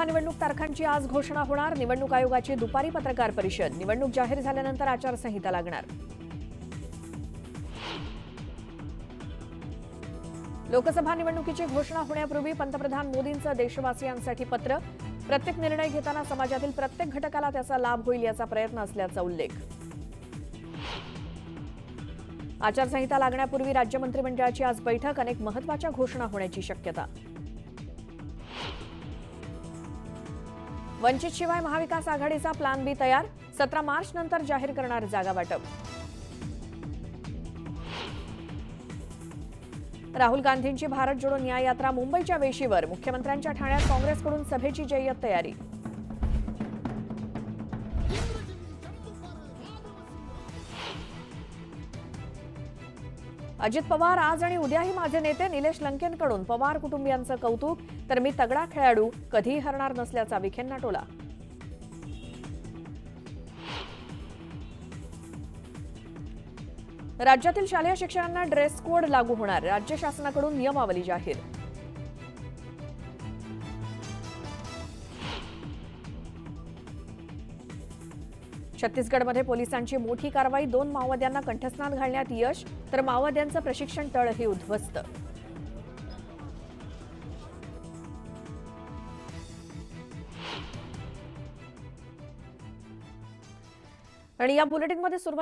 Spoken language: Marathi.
लोकसभा निवडणूक तारखांची आज घोषणा होणार. निवडणूक आयोगाची दुपारी पत्रकार परिषद. निवडणूक जाहीर झाल्यानंतर आचारसंहिता लागणार. लोकसभा निवडणुकीची घोषणा होण्यापूर्वी पंतप्रधान मोदींचं देशवासियांसाठी पत्र. प्रत्येक निर्णय घेताना समाजातील प्रत्येक घटकाला त्याचा लाभ होईल याचा प्रयत्न असल्याचा उल्लेख. आचारसंहिता लागण्यापूर्वी राज्य मंत्रिमंडळाची आज बैठक. अनेक महत्त्वाच्या घोषणा होण्याची शक्यता. वंचित शिवाय महाविकास आघाडीचा प्लान बी तयार. सतरा मार्च नंतर जाहीर करणार जागा वाटप. राहुल गांधींची भारत जोडो न्याय यात्रा मुंबईच्या वेशीवर. मुख्यमंत्र्यांच्या ठाण्यात काँग्रेसकडून सभेची जय्यत तयारी. अजित पवार आज आणि उद्याही माझे नेते निलेश लंकेंकडून पवार कुटुंबियांचं कौतुक तर मी तगडा खेळाडू कधीही हरणार नसल्याचा विखेंना टोला. राज्यातील शालेय शिक्षकांना ड्रेस कोड लागू होणार राज्य शासनाकडून नियमावली जाहीर. छत्तीसगडमध्ये पोलिसांची मोठी कारवाई दोन माओवाद्यांना कंठस्नात घालण्यात यश तर माओवाद्यांचं प्रशिक्षण तळही उद्ध्वस्त. आणि या बुलेटिनमध्ये सुरुवात